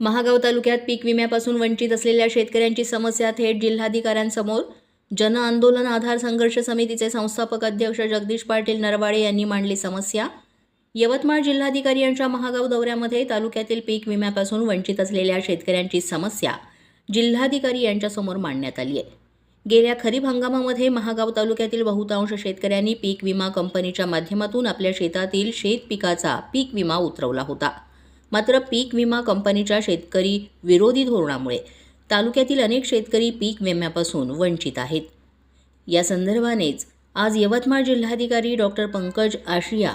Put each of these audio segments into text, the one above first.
महागाव तालुक्यात पीक विम्यापासून वंचित असलेल्या शेतकऱ्यांची समस्या थेट जिल्हाधिकाऱ्यांसमोर. जन आंदोलन आधार संघर्ष समितीचे संस्थापक अध्यक्ष जगदीश पाटील नरवाडे यांनी मांडली समस्या. यवतमाळ जिल्हाधिकारी यांच्या महागाव दौऱ्यामध्ये तालुक्यातील पीक विम्यापासून वंचित असलेल्या शेतकऱ्यांची समस्या जिल्हाधिकारी यांच्यासमोर मांडण्यात आली आहे. गेल्या खरीप हंगामामध्ये महागाव तालुक्यातील बहुतांश शेतकऱ्यांनी पीक विमा कंपनीच्या माध्यमातून आपल्या शेतातील शेतपिकाचा पीक विमा उतरवला होता. मात्र पीक विमा कंपनीच्या शेतकरी विरोधी धोरणामुळे तालुक्यातील अनेक शेतकरी पीक विम्यापासून वंचित आहेत. या संदर्भानेच आज यवतमाळ जिल्हाधिकारी डॉक्टर पंकज आशिया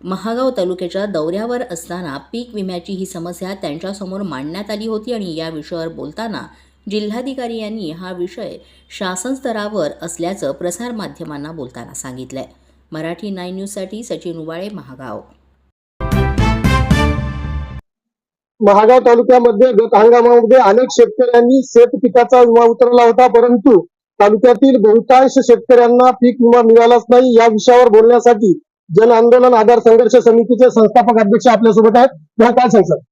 महागाव तालुक्याच्या दौऱ्यावर असताना पीक विम्याची ही समस्या त्यांच्यासमोर मांडण्यात आली होती आणि या विषयावर बोलताना जिल्हाधिकारी यांनी हा विषय शासन स्तरावर असल्याचं प्रसारमाध्यमांना बोलताना सांगितलं आहे मराठी नाईन न्यूजसाठी सचिन उबाळे महागाव. महागाव तालुक्यामध्ये गत हंगामामध्ये अनेक शेतकऱ्यांनी शेत पिकाचा विमा उतरला होता परंतु तालुक्यातील बहुतांश शेतकऱ्यांना पीक विमा मिळालाच नाही. या विषयावर बोलण्यासाठी जन आंदोलन आधार संघर्ष समितीचे संस्थापक अध्यक्ष आपल्यासोबत आहेत. तेव्हा काय सांगतात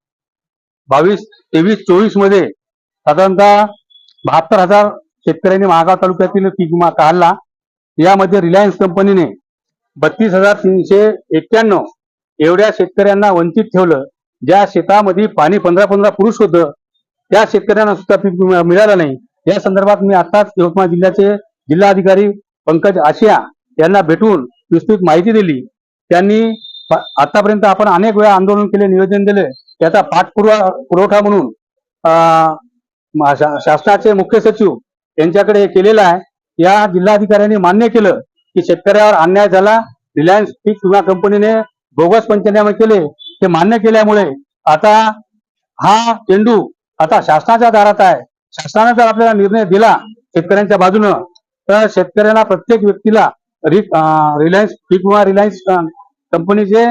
बावीस तेवीस चोवीसमध्ये साधारणतः बहात्तर हजार शेतकऱ्यांनी महागाव तालुक्यातील पीक विमा काढला. यामध्ये रिलायन्स कंपनीने बत्तीस हजार तीनशे एक्क्याण्णव एवढ्या शेतकऱ्यांना वंचित ठेवलं. ज्या शेतामध्ये पाणी पंधरा पंधरा पुरुष होतं त्या शेतकऱ्यांना सुद्धा पीक विमा मिळाला नाही. या संदर्भात मी आताच यवतमाळ जिल्ह्याचे जिल्हाधिकारी पंकज आशिया यांना भेटून विस्तृत माहिती दिली. त्यांनी आतापर्यंत आपण अनेक वेळा आंदोलन केले निवेदन दिले. त्याचा पाठपुरा पुरवठा म्हणून अं, शा- शासनाचे मुख्य सचिव यांच्याकडे हे केलेलं आहे. या जिल्हाधिकाऱ्यांनी मान्य केलं की शेतकऱ्यावर अन्याय झाला. रिलायन्स पीक विमा कंपनीने बोगस पंचनामे केले. ते मान्य केल्यामुळे आता हा चेंडू आता शासनाच्या दारात आहे. शासनाने जर आपल्याला निर्णय दिला शेतकऱ्यांच्या बाजूनं तर शेतकऱ्यांना प्रत्येक व्यक्तीला रि- रिलायन्स पीक विमा रिलायन्स कंपनीचे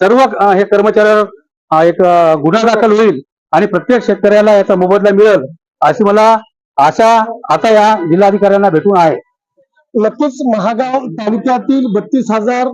सर्व हे कर्मचाऱ्यावर एक गुन्हा दाखल होईल आणि प्रत्येक शेतकऱ्याला याचा मोबदला मिळेल अशी मला आशा आता या जिल्हाधिकाऱ्यांना भेटून आहे. नक्कीच महागाव तालुक्यातील बत्तीस हजार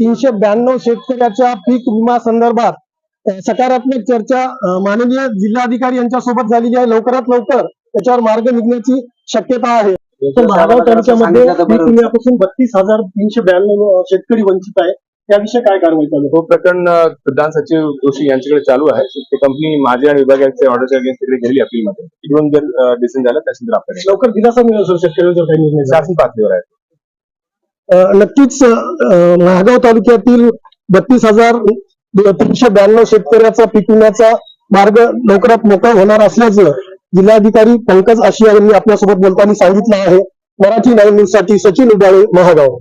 तीनशे ब्याण्णव शेतकऱ्याच्या पीक विमा संदर्भात सकारात्मक चर्चा माननीय जिल्हाधिकारी यांच्यासोबत झालेली आहे. लवकरात लवकर त्याच्यावर मार्ग निघण्याची शक्यता आहे. तर महागाव तालुक्यामध्ये पीक विम्यापासून बत्तीस हजार तीनशे ब्याण्णव शेतकरी वंचित आहे. त्याविषयी काय कारवाई चालू? तो प्रकरण प्रधान सचिव जोशी यांच्याकडे चालू आहे. ते कंपनी माझे आणि विभागाचे ऑर्डरच्या अगेन्स्ट तिकडे गेली अपीलमध्ये. तिकडून जर डिसिजन झालं त्याच्यानंतर आपल्याकडे लवकर दिलासा मिळेल सर शेतकऱ्यांचा जर काही निर्णय. शासन पातळीवर आहे. नक्कीच अ, महागाव तालुक्यातील बत्तीस हजार तीनशे ब्याण्णव शेतकऱ्याचा पीक विम्याचा मार्ग लवकरात मोकळा होणार असल्याचं जिल्हाधिकारी पंकज आशिया यांनी आपल्यासोबत बोलताना सांगितलं आहे. मराठी नाईन न्यूजसाठी सचिन उडाळे महागाव.